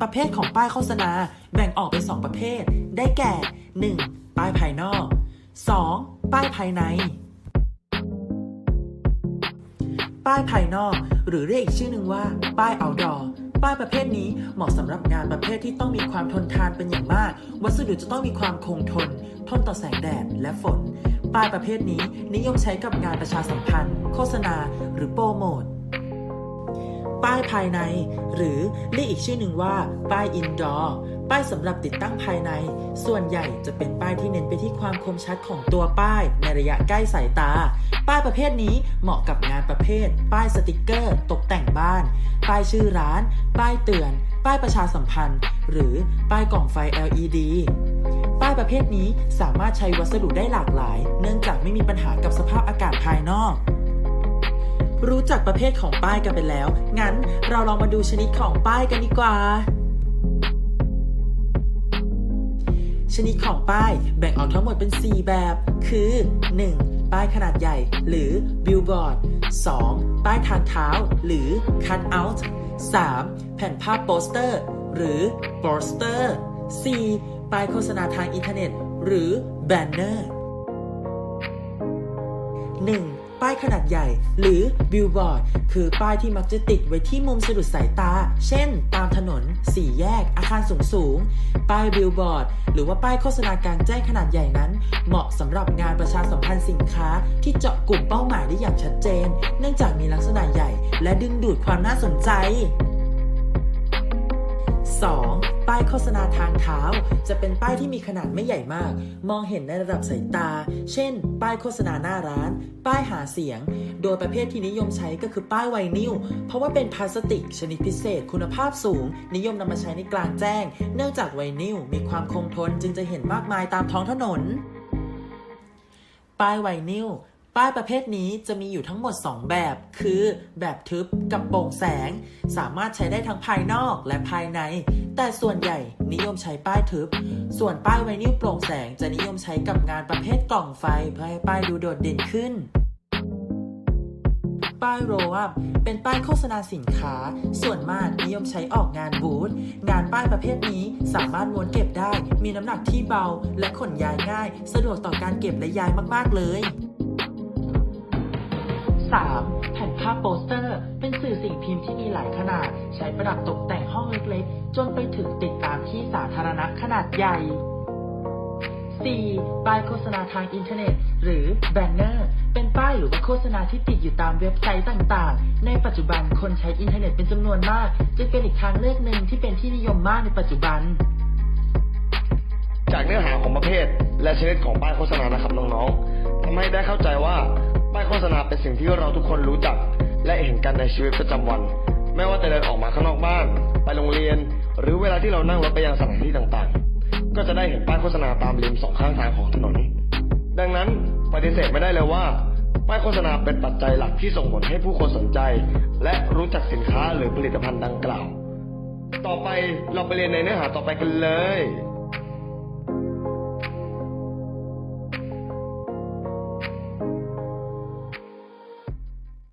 ประเภทของป้ายโฆษณาแบ่งออกเป็น 2 ประเภท ได้แก่ 1. ป้ายภายนอก 2. ป้ายภายใน ป้ายภายนอก หรือเรียกอีกชื่อหนึ่งว่า ป้าย outdoor ป้ายประเภทนี้เหมาะสำหรับงานประเภทที่ต้องมีความทนทานเป็นอย่างมาก วัสดุจะต้องมีความคงทน ทนต่อแสงแดดและฝน ป้ายประเภทนี้นิยมใช้กับงานประชาสัมพันธ์ โฆษณา หรือโปรโมท ป้ายภายใน หรือเรียกอีกชื่อหนึ่งว่า ป้ายอินดอร์ป้ายสำหรับติดตั้งภายใน ส่วนใหญ่จะเป็นป้ายที่เน้นไปที่ความคมชัดของตัวป้ายในระยะใกล้สายตา ป้ายประเภทนี้เหมาะกับงานประเภท ป้ายสติกเกอร์ ตกแต่งบ้าน ป้ายชื่อร้าน ป้ายเตือน ป้ายประชาสัมพันธ์ หรือป้ายกล่องไฟ LED ป้ายประเภทนี้สามารถใช้วัสดุได้หลากหลาย เนื่องจากไม่มีปัญหากับสภาพอากาศภายนอก รู้จักประเภทของป้ายกันไปแล้ว งั้นเราลองมาดูชนิดของป้ายกันดีกว่า ชนิดของป้ายแบ่งออกทั้งหมดเป็น 4 แบบ คือ 1. ป้ายขนาดใหญ่ หรือ billboard 2. ป้ายทางเท้า หรือ cut out 3. แผ่นภาพโปสเตอร์ หรือ poster 4. ป้ายโฆษณาทางอินเทอร์เน็ต หรือ banner 1. ป้ายขนาดใหญ่ หรือบิลบอร์ดคือป้ายที่มักจะติดไว้ที่มุมสะดุดสายตา เช่น ตามถนน สี่แยก อาคารสูงสูง ป้ายบิลบอร์ด หรือว่าป้ายโฆษณากลางแจ้งขนาดใหญ่นั้น เหมาะสำหรับงานประชาสัมพันธ์สินค้า ที่เจาะกลุ่มเป้าหมายได้อย่างชัดเจน เนื่องจากมีลักษณะใหญ่ และดึงดูดความน่าสนใจ 2. ป้ายโฆษณาทางเท้า จะเป็นป้ายที่มีขนาดไม่ใหญ่มาก มองเห็นในระดับสายตา เช่น ป้ายโฆษณาหน้าร้าน ป้ายหาเสียง โดยประเภทที่นิยมใช้ก็คือป้ายไวนิลเพราะว่าเป็นพลาสติก ชนิดพิเศษ คุณภาพสูง นิยมนำมาใช้ในกลางแจ้ง เนื่องจากไวนิลมีความคงทนจึงจะเห็นมากมายตามท้องถนน ป้ายไวนิล ป้ายประเภทนี้จะมีอยู่ทั้งหมด 2 แบบ คือแบบทึบกับโปร่งแสง สามารถใช้ได้ทั้งภายนอกและภายใน แต่ส่วนใหญ่นิยมใช้ป้ายทึบ ส่วนป้ายไวนิลโปร่งแสงจะนิยมใช้กับงานประเภทกล่องไฟเพื่อให้ป้ายดูโดดเด่นขึ้นป้ายโรอัพเป็นป้ายโฆษณาสินค้า ส่วนมากนิยมใช้ออกงานบูธ งานป้ายประเภทนี้สามารถม้วนเก็บได้ มีน้ำหนักที่เบา และขนย้ายง่าย สะดวกต่อการเก็บและย้ายมาก ๆ เลย 3. แผ่นภาพโปสเตอร์ เป็นสื่อสิ่งพิมพ์ที่มีหลายขนาด ใช้ประดับตกแต่งห้องเล็กๆ จนไปถึงติดตามที่สาธารณะขนาดใหญ่ 4. ป้ายโฆษณาทางอินเทอร์เน็ต หรือแบนเนอร์เป็นป้ายหรือว่าโฆษณาที่ติดอยู่ตามเว็บไซต์ต่างๆ ในปัจจุบันคนใช้อินเทอร์เน็ตเป็นจำนวนมาก จึงเป็นอีกทางเลือกหนึ่งที่เป็นที่นิยมมากในปัจจุบัน จากเนื้อหาของประเภท และชนิดของป้ายโฆษณานะครับน้องๆทำให้ได้เข้าใจว่า ป้ายโฆษณาเป็นสิ่งที่เราทุกคนรู้จัก และเห็นกันในชีวิตประจำวัน ไม่ว่าจะเดินออกมาข้างนอกบ้าน ไปโรงเรียน หรือเวลาที่เรานั่งรถไปยังสถานที่ต่างๆ ก็จะได้เห็นป้ายโฆษณาตามริมสองข้างทางของถนน ดังนั้นปฏิเสธไม่ได้เลยว่า ป้ายโฆษณาเป็นปัจจัยหลักที่ส่งผลให้ผู้คนสนใจ และรู้จักสินค้าหรือผลิตภัณฑ์ดังกล่าว ต่อไปเราไปเรียนในเนื้อหาต่อไปกันเลย